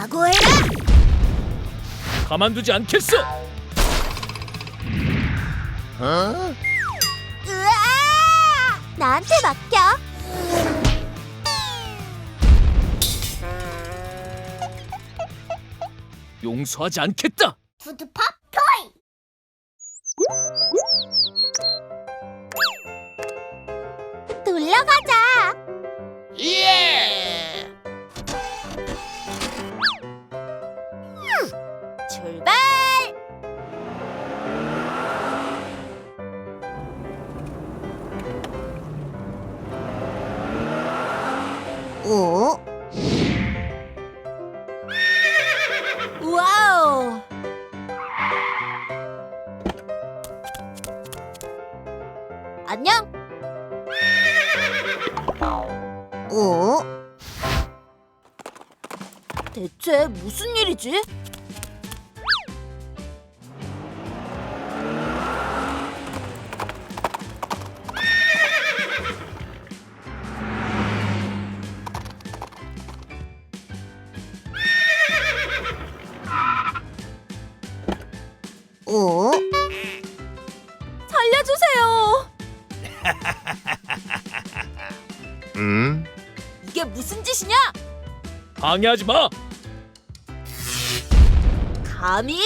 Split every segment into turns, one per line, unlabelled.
각오해라!
가만두지 않겠어.
으아! 나한테 맡겨.
용서하지 않겠다.
푸드팝 토이. 놀러 가자. 오. 와우. 안녕. 어? 대체 무슨 일이지? 어? 살려주세요.
음?
이게 무슨 짓이냐?
방해하지 마.
감히?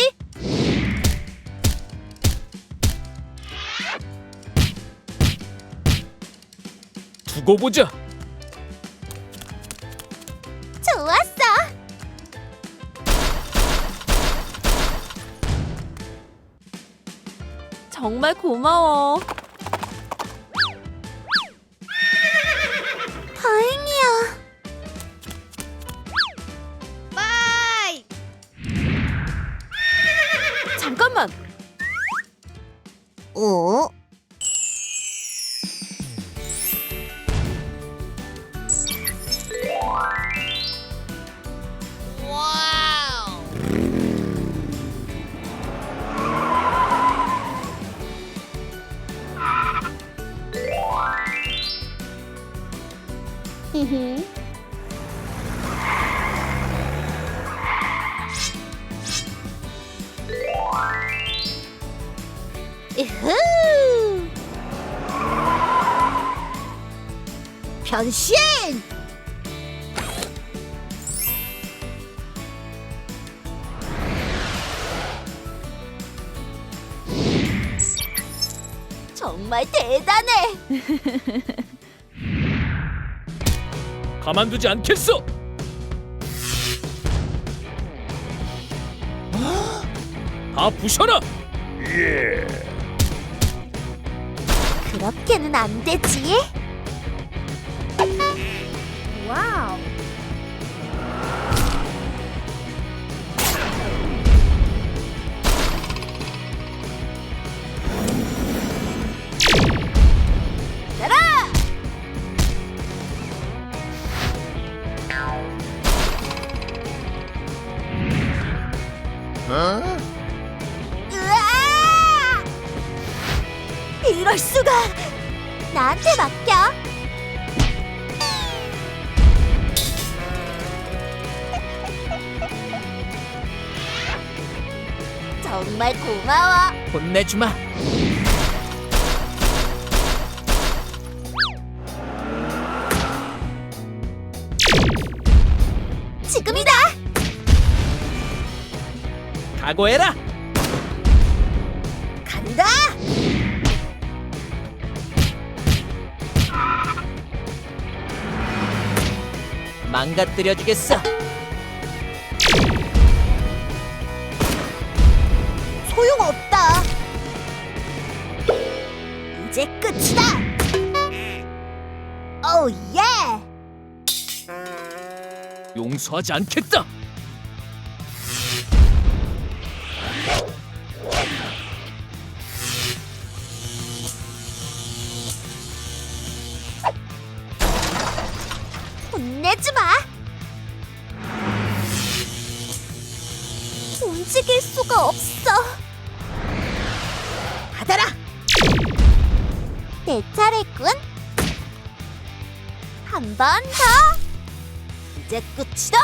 두고 보자.
정말 고마워. 다행이야. 바이. 잠깐만. 어? 이후! 변신! 정말 대단해!
가만두지 않겠어. 다 부셔라.
그렇게는 안 되지. 와우.
어?
으아! 이럴 수가! 나한테 맡겨. 정말 고마워.
혼내주마. 각오해라.
간다.
망가뜨려 주겠어.
소용없다. 이제 끝이다. 오 예.
용서하지 않겠다.
내지 마. 움직일 수가 없어. 받아라. 내 차례군. 한 번 더. 이제 끝이다.